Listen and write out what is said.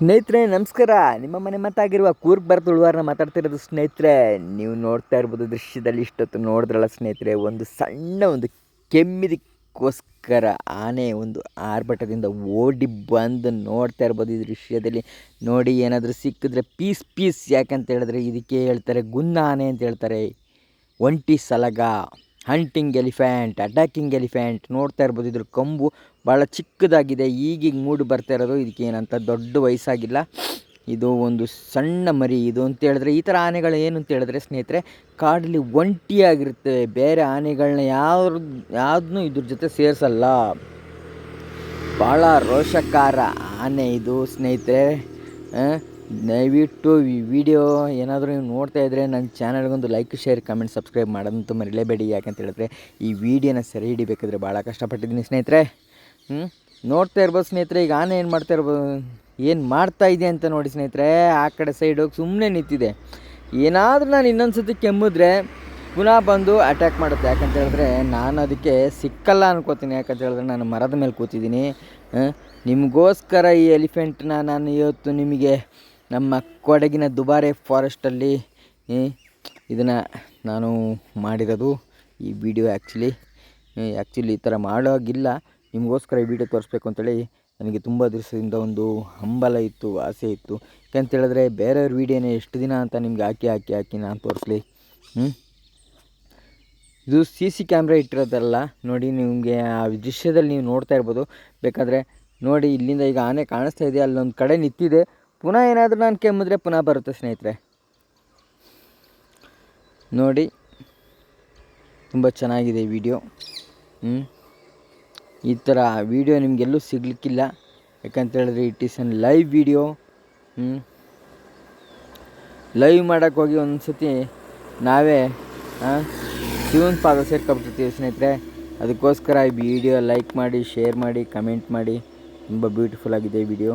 ಸ್ನೇಹಿತರೆ, ನಮಸ್ಕಾರ. ನಿಮ್ಮ ಮನೆ ಮಾತಾಗಿರುವ ಕೂರ್ಗ್ ಬರ್ತ ಉಳುವಾರನ ಮಾತಾಡ್ತಿರೋದು ಸ್ನೇಹಿತರೆ, ನೀವು ನೋಡ್ತಾ ಇರ್ಬೋದು ದೃಶ್ಯದಲ್ಲಿ ಇಷ್ಟೊತ್ತು ನೋಡಿದ್ರಲ್ಲ ಸ್ನೇಹಿತರೆ, ಒಂದು ಸಣ್ಣ ಒಂದು ಕೆಮ್ಮಿದಕ್ಕೋಸ್ಕರ ಆನೆ ಒಂದು ಆರ್ಭಟದಿಂದ ಓಡಿ ಬಂದು ನೋಡ್ತಾ ಇರ್ಬೋದು ಈ ದೃಶ್ಯದಲ್ಲಿ. ನೋಡಿ, ಏನಾದರೂ ಸಿಕ್ಕಿದ್ರೆ ಪೀಸ್ ಪೀಸ್ ಯಾಕಂತ ಹೇಳಿದ್ರೆ ಇದಕ್ಕೆ ಹೇಳ್ತಾರೆ ಗುನ್ನ ಆನೆ ಅಂತ ಹೇಳ್ತಾರೆ. ಒಂಟಿ ಸಲಗ. ಹಂಟಿಂಗ್ ಎಲಿಫೆಂಟ್ ಅಟ್ಯಾಕಿಂಗ್ ಎಲಿಫೆಂಟ್ ನೋಡ್ತಾ ಇರ್ಬೋದು ಇದ್ರ ಕೊಂಬು ಭಾಳ ಚಿಕ್ಕದಾಗಿದೆ. ಈಗೀಗ ಮೂಡಿ ಬರ್ತಾ ಇರೋದು ಇದಕ್ಕೆ ಏನಂತ ದೊಡ್ಡ ವಯಸ್ಸಾಗಿಲ್ಲ. ಇದು ಒಂದು ಸಣ್ಣ ಮರಿ ಇದು ಅಂತ ಹೇಳಿದ್ರೆ ಈ ಥರ ಆನೆಗಳು ಏನು ಅಂತ ಹೇಳಿದ್ರೆ ಸ್ನೇಹಿತರೆ ಕಾಡಲ್ಲಿ ಒಂಟಿಯಾಗಿರ್ತವೆ ಬೇರೆ ಆನೆಗಳನ್ನ ಯಾವ ಯಾವುದನ್ನೂ ಇದ್ರ ಜೊತೆ ಸೇರಿಸಲ್ಲ. ಭಾಳ ರೋಷಕಾರ ಆನೆ ಇದು ಸ್ನೇಹಿತರೆ. ದಯವಿಟ್ಟು ಈ ವಿಡಿಯೋ ಏನಾದರೂ ನೀವು ನೋಡ್ತಾ ಇದ್ದರೆ ನನ್ನ ಚಾನಲ್ಗೊಂದು ಲೈಕ್, ಶೇರ್, ಕಮೆಂಟ್, ಸಬ್ಸ್ಕ್ರೈಬ್ ಮಾಡೋದಂತೂ ಮರಿಲೇಬೇಡಿ. ಯಾಕಂತ ಹೇಳಿದ್ರೆ ಈ ವಿಡಿಯೋನ ಸೆರೆ ಹಿಡಿಬೇಕಾದ್ರೆ ಭಾಳ ಕಷ್ಟಪಟ್ಟಿದ್ದೀನಿ ಸ್ನೇಹಿತರೆ. ಹ್ಞೂ ನೋಡ್ತಾ ಇರ್ಬೋದು ಸ್ನೇಹಿತರೆ, ಈಗ ಆನೆ ಏನು ಮಾಡ್ತಾ ಇರ್ಬೋದು? ಏನು ಮಾಡ್ತಾ ಇದೆ ಅಂತ ನೋಡಿ ಸ್ನೇಹಿತರೆ, ಆ ಕಡೆ ಸೈಡ್ ಹೋಗಿ ಸುಮ್ಮನೆ ನಿಂತಿದೆ. ಏನಾದರೂ ನಾನು ಇನ್ನೊಂದು ಸತಿ ಕೆಮ್ಮಿದ್ರೆ ಪುನಃ ಬಂದು ಅಟ್ಯಾಕ್ ಮಾಡುತ್ತೆ. ಯಾಕಂತ ಹೇಳಿದ್ರೆ ನಾನು ಅದಕ್ಕೆ ಸಿಕ್ಕಲ್ಲ ಅನ್ಕೋತೀನಿ. ಯಾಕಂತ ಹೇಳಿದ್ರೆ ನಾನು ಮರದ ಮೇಲೆ ಕೂತಿದ್ದೀನಿ. ನಿಮಗೋಸ್ಕರ ಈ ಎಲಿಫೆಂಟ್ನ ನಾನು ಇವತ್ತು ನಿಮಗೆ ನಮ್ಮ ಕೊಡಗಿನ ದುಬಾರೆ ಫಾರೆಸ್ಟಲ್ಲಿ ಇದನ್ನು ನಾನು ಮಾಡಿರೋದು ಈ ವಿಡಿಯೋ ಆ್ಯಕ್ಚುಲಿ ಆ್ಯಕ್ಚುಲಿ ಈ ಥರ ಮಾಡೋಗಿಲ್ಲ ನಿಮಗೋಸ್ಕರ ಈ ವಿಡಿಯೋ ತೋರಿಸ್ಬೇಕು ಅಂತೇಳಿ ನನಗೆ ತುಂಬ ದಿವಸದಿಂದ ಒಂದು ಹಂಬಲ ಇತ್ತು, ಆಸೆ ಇತ್ತು. ಯಾಕಂತೇಳಿದ್ರೆ ಬೇರೆಯವ್ರ ವೀಡಿಯೋನ ಎಷ್ಟು ದಿನ ಅಂತ ನಿಮ್ಗೆ ಹಾಕಿ ಹಾಕಿ ಹಾಕಿ ನಾನು ತೋರಿಸ್ಲಿ. ಇದು ಸಿ ಸಿ ಕ್ಯಾಮ್ರಾ ಇಟ್ಟಿರೋದಲ್ಲ, ನೋಡಿ ನಿಮಗೆ ಆ ದೃಶ್ಯದಲ್ಲಿ ನೀವು ನೋಡ್ತಾ ಇರ್ಬೋದು. ಬೇಕಾದರೆ ನೋಡಿ ಇಲ್ಲಿಂದ ಈಗ ಆನೆ ಕಾಣಿಸ್ತಾ ಇದೆ ಅಲ್ಲೊಂದು ಕಡೆ ನಿಂತಿದೆ. ಪುನಃ ಏನಾದರೂ ನಾನು ಕೆಮ್ಮಿದ್ರೆ ಪುನಃ ಬರುತ್ತೆ ಸ್ನೇಹಿತರೆ. ನೋಡಿ, ತುಂಬ ಚೆನ್ನಾಗಿದೆ ವಿಡಿಯೋ ಈ ಥರ ವೀಡಿಯೋ ನಿಮಗೆಲ್ಲೂ ಸಿಗಲಿಕ್ಕಿಲ್ಲ. ಯಾಕಂತ ಹೇಳಿದ್ರೆ it is an live video live ಮಾಡೋಕ್ಕೆ ಹೋಗಿ ಒಂದು ಸತಿ ನಾವೇ ಶಿವನ್ ಪಾದ ಸೇರ್ಕೊಬಿಟ್ಟಿರ್ತೀವಿ ಸ್ನೇಹಿತರೆ. ಅದಕ್ಕೋಸ್ಕರ ಈ ವಿಡಿಯೋ ಲೈಕ್ ಮಾಡಿ ಶೇರ್ ಮಾಡಿ ಕಮೆಂಟ್ ಮಾಡಿ. ತುಂಬ ಬ್ಯೂಟಿಫುಲ್ ಆಗಿದೆ video